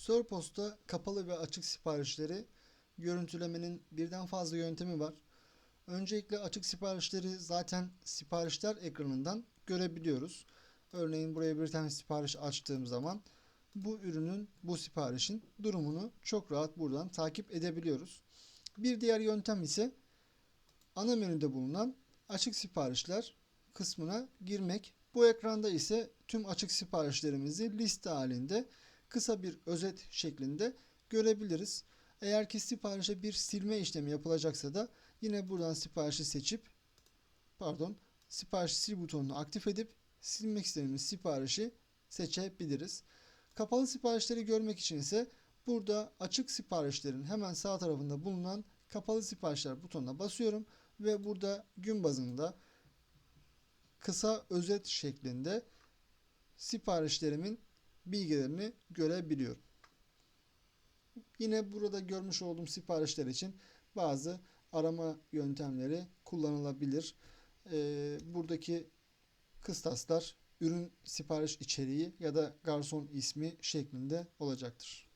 Surpost'ta kapalı ve açık siparişleri görüntülemenin birden fazla yöntemi var. Öncelikle açık siparişleri zaten siparişler ekranından görebiliyoruz. Örneğin buraya bir tane sipariş açtığım zaman bu ürünün, bu siparişin durumunu çok rahat buradan takip edebiliyoruz. Bir diğer yöntem ise ana menüde bulunan açık siparişler kısmına girmek. Bu ekranda ise tüm açık siparişlerimizi liste halinde kısa bir özet şeklinde görebiliriz. Eğer ki siparişe bir silme işlemi yapılacaksa da yine buradan siparişi seçip pardon sipariş sil butonunu aktif edip silmek istediğimiz siparişi seçebiliriz. Kapalı siparişleri görmek için ise burada açık siparişlerin hemen sağ tarafında bulunan kapalı siparişler butonuna basıyorum ve burada gün bazında kısa özet şeklinde siparişlerimin bilgilerini görebiliyorum. Yine burada görmüş olduğum siparişler için bazı arama yöntemleri kullanılabilir. Ee, buradaki kıstaslar ürün sipariş içeriği ya da garson ismi şeklinde olacaktır.